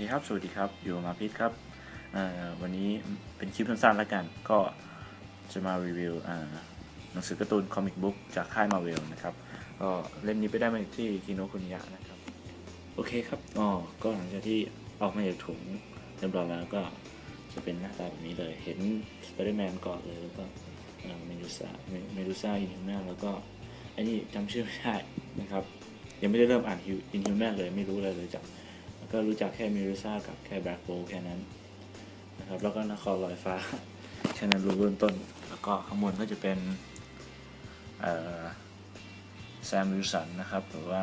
ครับ สวัสดีครับ อยู่มาพิษครับวันนี้เป็นคลิปสั้นๆแล้วกัน ก็จะมารีวิวหนังสือการ์ตูนคอมิกบุ๊กจากค่ายมาเวลนะครับ ก็เล่มนี้ไปได้มาที่คิโนคุนิยะนะครับ โอเคครับอ๋อก็หลังจากที่ออกมาจากถุงเรียบร้อยแล้วก็จะเป็นหน้าตาแบบนี้เลย เห็นสไปเดอร์แมนก่อนเลย แล้วก็เมดูซ่าเมดูซ่าอินฮิวแมนแล้วก็ไอ้นี่จำชื่อไม่ได้นะครับ ยังไม่ได้เริ่มอ่านอินฮิวแมนเลยไม่รู้อะไรเลยจาก ก็รู้จักแค่มิริซากับแค่แบล็กโบแค่นั้นนะครับ แล้วก็นครลอยฟ้าแค่นั้นรู้เบื้องต้น แล้วก็ข้างบนก็จะเป็นแซมวิลสันนะครับ หรือว่า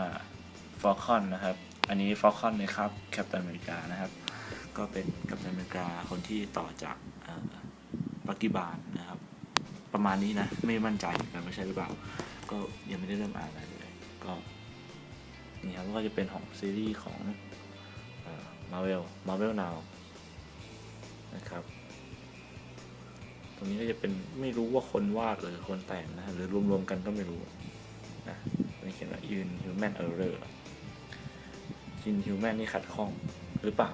ฟอลคอนนะครับ อันนี้ฟอลคอนนะครับแคปตันอเมริกานะครับ ก็เป็นกัปตันอเมริกาคนที่ต่อจากปักกิบาลนะครับ ประมาณนี้นะ ไม่มั่นใจเหมือนกันไม่ใช่หรือเปล่า ก็ยังไม่ได้เริ่มอ่านอะไรเลย ก็นี่ครับก็จะเป็นของซีรีส์ของ มาเวลมาเวลนาวนะครับ ตรงนี้ก็จะเป็นไม่รู้ว่าคนวาดหรือคนแต่งนะ หรือรวมๆกันก็ไม่รู้นะนี่เขียนว่า in human error in human นี่ขัดข้องหรือเปล่า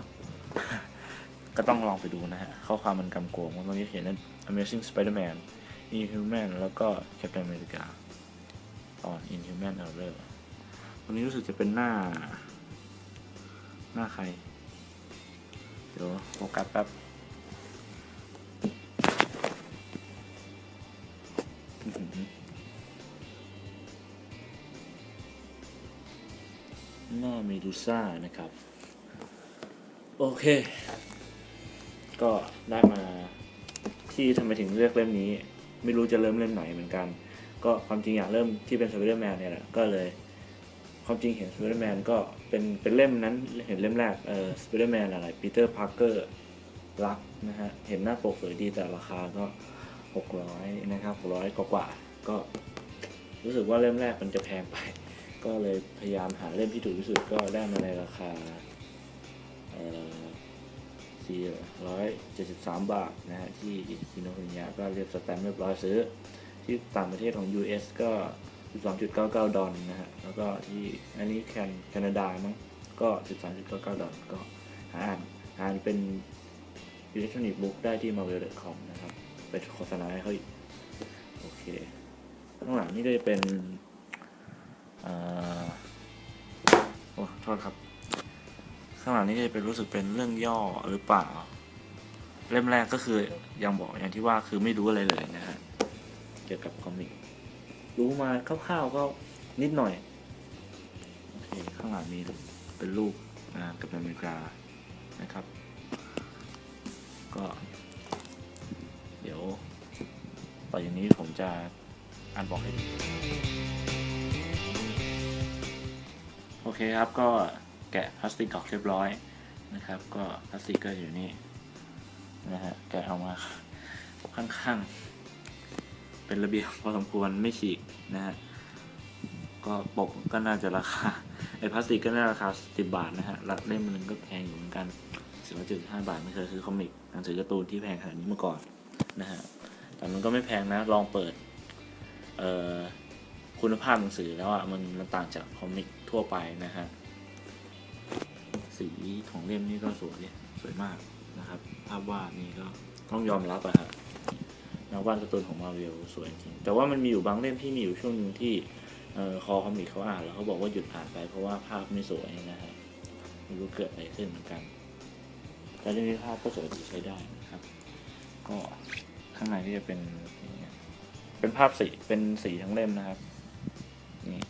ก็ต้องลองไปดูนะฮะ ข้อความมันกำกวงตรงนี้เขียนว่า Amazing Spider-Man Inhuman แล้วก็ Captain America ตอน Inhuman Error ตรงนี้รู้สึกจะเป็นหน้า หน้าใคร เดี๋ยวโฟกัสแป๊บอื้อหือหน้าเมดูซ่านะครับ โอเค ก็ได้มาที่ทำไมถึงเลือกเล่มนี้ ไม่รู้จะเริ่มเล่มไหนเหมือนกัน ก็ความจริงอยากเริ่มที่เป็นสไปเดอร์แมนเนี่ยแหละก็เลย ความจริงเห็นสไปเดอร์แมนก็ เป็นเป็นเล่มนั้นเห็นเล่มแรกเออสไปเดอร์แมนอะไรปีเตอร์พาร์เกอร์รักนะฮะ เห็นหน้าปกสวยดีแต่ราคาก็หกร้อยนะครับหกร้อยกว่าก็รู้สึกว่าเล่มแรกมันจะแพงไป ก็เลยพยายามหาเล่มที่ถูกที่สุดก็ได้มาในราคาเอ่อสี่ร้อยเจ็ดสิบสามบาทนะฮะที่อินโดนีเซียก็เรียบสแตมป์เรียบร้อยซื้อ ที่ต่างประเทศของ US ก็ 12.99 ดอลนะฮะ แล้วก็ที่อันนี้แคนแคนาดามั้ง ก็ 13.99 ดอลก็หาอ่านหาอ่านเป็นอิเล็กทรอนิกส์บุ๊กได้ที่ marvel.com นะครับ ไปโฆษณาให้เขาอีก โอเค ข้างหลังนี่ก็จะเป็นอ่าโอ้โทษครับ ข้างหลังนี่ก็จะเป็นรู้สึกเป็นเรื่องย่อหรือเปล่า เล่มแรกก็คือยังบอกอย่างที่ว่าคือไม่รู้อะไรเลยนะฮะ เกี่ยวกับคอมิก รู้มาคร่าวๆก็นิดหน่อยโอเคข้างหลังมีเป็นรูปกับอเมริกานะครับ ก็ เดี๋ยวต่ออย่างนี้ผมจะอ่านบอกให้ดูโอเคครับก็แกะพลาสติกออกเรียบร้อยนะครับ ก็พลาสติกก็อยู่นี่นะฮะแกะออกมาข้างๆ เป็นระเบียบพอสมควรไม่ฉีกนะฮะก็ปกก็น่าจะราคาไอ้พลาสติกก็น่าราคาสิบบาทนะฮะรัดเล่มหนึงก็แพงอยู่เหมือนกันสิบจุดห้าบาท ไม่เคยซื้อคอมิกหนังสือการ์ตูนที่แพงขนาดนี้มาก่อนนะฮะแต่มันก็ไม่แพงนะลองเปิดเอ่อคุณภาพหนังสือแล้วอะมันมันต่างจากคอมิกทั่วไปนะฮะสีของเล่มนี่ก็สวยสวยมากนะครับ ภาพวาดนี่ก็ต้องยอมรับอะฮะ นักวาดการ์ตูนของมา r v ว l สวยจริง แต่ว่ามันมีอยู่บางเล่มที่มีอยู่ช่วงหนึ่งที่เอ่อคอคอมิกเขาอ่านแล้วเขาบอกว่าหยุดอ่านไปเพราะว่าภาพไม่สวยนะฮะไม่รู้เกิดอะไรขึ้นเหมือนกัน แต่เรื่องนี้ภาพก็สวยดีใช้ได้นะครับ ก็ข้างในที่จะเป็นอย่เป็นภาพสีเป็นสีทั้งเล่มนะครับ นี่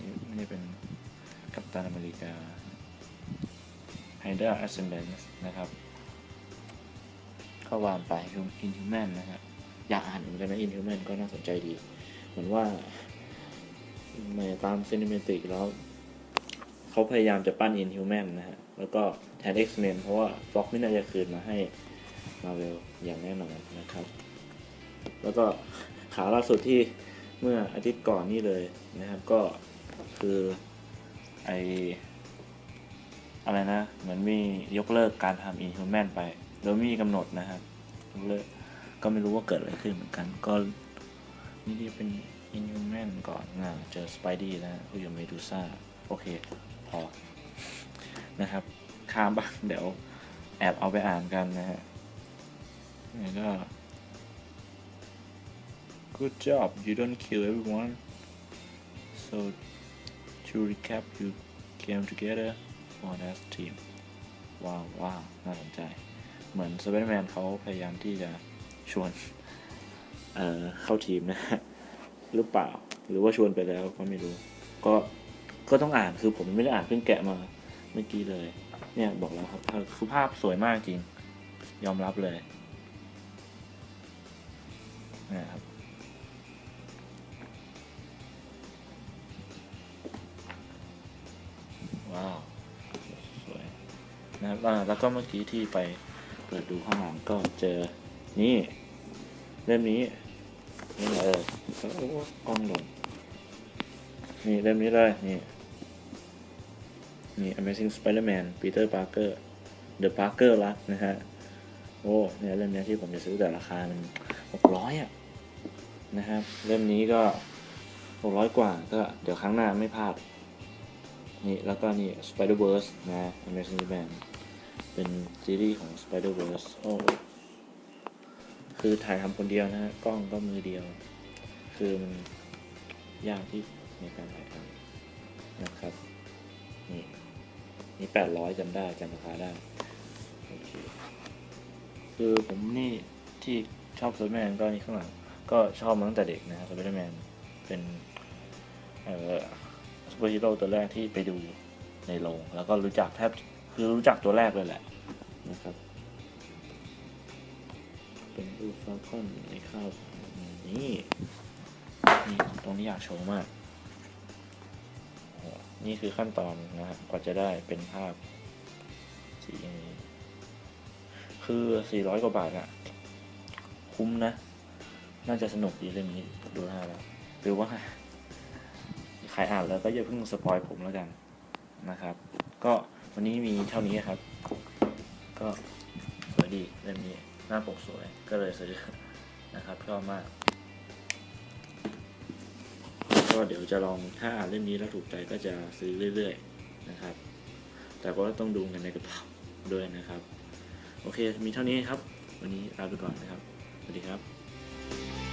นี่ไม่เป็นกัปตันอเมริกาไฮเดอร์ Ascendance นะครับ เข้าวานไป Inhuman นะครับ อยากอ่านเหมือนกันนะ Inhuman ก็น่าสนใจดี เหมือนว่าตามซินิเมติกแล้ว เขาพยายามจะปั้น Inhuman นะฮะ แล้วก็แทน X-Men เพราะว่า Fox ไม่น่าจะคืนมาให้ Marvel อย่างแน่นอนนะครับ แล้วก็ข่าวล่าสุดที่เมื่ออาทิตย์ก่อนนี่เลยนะครับก็คือไออะไรนะ เหมือนมียกเลิกการทำ Inhuman ไป โดยไม่มีกำหนดนะครับยกเลิก ก็ไม่รู้ว่าเกิดอะไรขึ้นเหมือนกัน ก็นี่ที่เป็น Inhuman ก่อนนะเจอ Spidey แล้วคุยกับเมดูซ่า โอเค พอ นะครับข้ามบ้างเดี๋ยวแอบเอาไปอ่านกันนะฮะแล้วก็ Good job you don't kill everyone so to recap you came together on as team ว้าวว้าวน่าสนใจ เหมือนสไปเดอร์แมนเขาพยายามที่จะ ชวนเเข้าทีมนะหรือเปล่า หรือว่าชวนไปแล้วก็ไม่รู้ ก็ก็ต้องอ่านคือผมไม่ได้อ่านเพิ่งแกะมาเมื่อกี้เลย เนี่ยบอกแล้วครับคือภาพสวยมากจริง ยอมรับเลยนะครับว้าวสวยนะครับแล้วก็เมื่อกี้ที่ไปเปิดดูข้างหลังก็เจอ นี่เล่มนี้นี่เลยโอ้กล้องหลงนี่เล่มนี้เลยนี่นี่ Amazing Spider-Man Peter Parker The Parker รักนะฮะโอ้เนี่ยเล่มนี้ที่ผมจะซื้อแต่ราคามันหกร้อยอะนะครับเล่มนี้ก็หกร้อยกว่าก็เดี๋ยวครั้งหน้าไม่พลาดนี่แล้วก็นี่ Spider-Verse นะ Amazing Spider-Man เป็นซีรีส์ของ Spider-Verse โอ้ คือถ่ายทำคนเดียวนะฮะกล้องก็มือเดียว คือมันยากที่ในการถ่ายทำนะครับ นี่นี่แปดร้อยจำได้จำราคาได้โอเคคือผมนี่ที่ชอบสไปเดอร์แมนก็นี่ข้างหลัง ก็ชอบมาตั้งแต่เด็กนะสไปเดอร์แมนเป็นเอ่อซูเปอร์ฮีโร่ตัวแรกที่ไปดูในโรงแล้วก็รู้จักแทบคือรู้จักตัวแรกเลยแหละนะครับ เป็นรูปฟาลคอนในข้าวนี่นี่ตรงนี้อยากโชว์มาก นี่คือขั้นตอนนะฮะกว่าจะได้เป็นภาพสีนี้คือ 400 กว่าบาทอะคุ้มนะ น่าจะสนุกดีเรื่องนี้ดูหน้าแล้วหรือว่าใครอ่านแล้วก็อย่าเพิ่งสปอยผมแล้วกันนะครับ ก็วันนี้มีเท่านี้ครับ ก็สวยดีเล่มนี้ หน้าปกสวยก็เลยซื้อนะครับชอบมาก ก็เดี๋ยวจะลองถ้าอ่านเล่มนี้แล้วถูกใจก็จะซื้อเรื่อยๆนะครับ แต่ก็ต้องดูเงินในกระเป๋าด้วยนะครับ โอเคมีเท่านี้ครับ วันนี้ลาไปก่อนนะครับ สวัสดีครับ